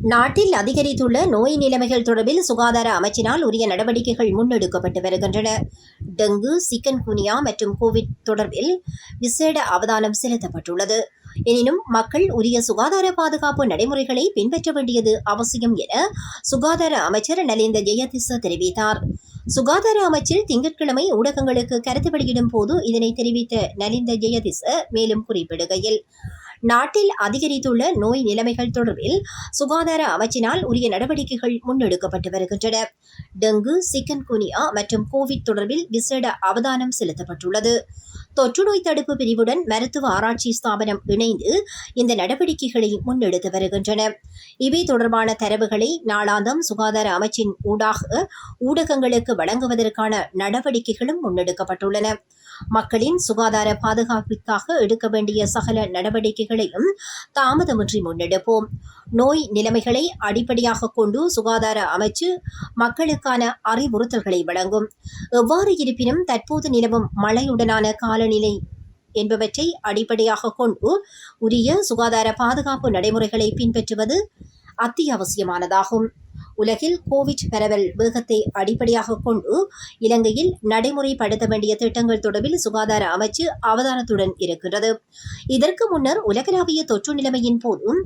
நாட்டில் அதிகரித்துள்ள நோய் நிலைமைகள் தொடர்பில் சுகாதார அமைச்சினால் உரிய நடவடிக்கைகள் முன்னெடுக்கப்பட்டு வருகின்றன. டெங்கு சிக்கன் குனியா மற்றும் கோவிட் தொடர்பில் விசேட அவதானம் செலுத்தப்பட்டுள்ளது. எனினும் மக்கள் உரிய சுகாதார பாதுகாப்பு நடைமுறைகளை பின்பற்ற வேண்டியது அவசியம் என சுகாதார அமைச்சர் நலிந்த ஜெயதிச தெரிவித்தார். சுகாதார அமைச்சர் திங்கட்கிழமை ஊடகங்களுக்கு கருத்து வெளியிடும் போது இதனை தெரிவித்த நலிந்த ஜெயதிச மேலும் குறிப்பிடுகையில் நாட்டில் அதிகரித்துள்ள நோய் நிலைமைகள் தொடர்பில் சுகாதார அமைச்சினால் உரிய நடவடிக்கைகள் முன்னெடுக்கப்பட்டு வருகின்றன. டெங்கு சிக்கன் குனியா மற்றும் கோவிட் தொடர்பில் விசேட அவதானம் செலுத்தப்பட்டுள்ளது. தொற்றுநோய் தடுப்பு பிரிவுடன் மருத்துவ ஆராய்ச்சி ஸ்தாபனம் இணைந்து இந்த நடவடிக்கைகளை முன்னெடுத்து வருகின்றன. இவை தொடர்பான தரவுகளை நாளாந்தம் சுகாதார அமைச்சின் ஊடாக ஊடகங்களுக்கு வழங்குவதற்கான நடவடிக்கைகளும் முன்னெடுக்கப்பட்டுள்ளன. மக்களின் சுகாதார பாதுகாப்பிற்காக எடுக்க வேண்டிய சகல நடவடிக்கைகளையும் தாமதமின்றி முன்னெடுப்போம். நோய் நிலைமைகளை அடிப்படையாக கொண்டு சுகாதார அமைச்சு மக்களுக்கான அறிவுறுத்தல்களை வழங்கும். எவ்வாறு இருப்பினும் தற்போது நிலவும் மழையுடனான காலநிலை என்பவற்றை அடிப்படையாக கொண்டு உரிய சுகாதார பாதுகாப்பு நடைமுறைகளை பின்பற்றுவது அத்தியாவசியமானதாகும். உலகில் கோவிட் பரவல் வேகத்தை அடிப்படையாக கொண்டு இலங்கையில் நடைமுறைப்படுத்த வேண்டிய திட்டங்கள் தொடர்பில் சுகாதார அமைச்சு அவதானத்துடன் இருக்கிறது இதற்கு முன்னர் உலகளாவிய தொற்று நிலைமையின் போதும்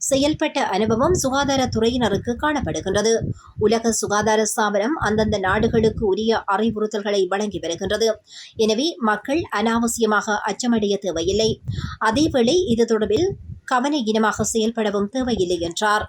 செயல்பட்ட அனுபவம் சுகாதாரத்துறையினருக்கு காணப்படுகின்றது. உலக சுகாதார ஸ்தாபனம் அந்தந்த நாடுகளுக்கு உரிய அறிவுறுத்தல்களை வழங்கி வருகின்றது. எனவே மக்கள் அனாவசியமாக அச்சமடைய தேவையில்லை. அதேவேளை இது தொடர்பில் கவன இனமாக செயல்படவும் தேவையில்லை என்றார்.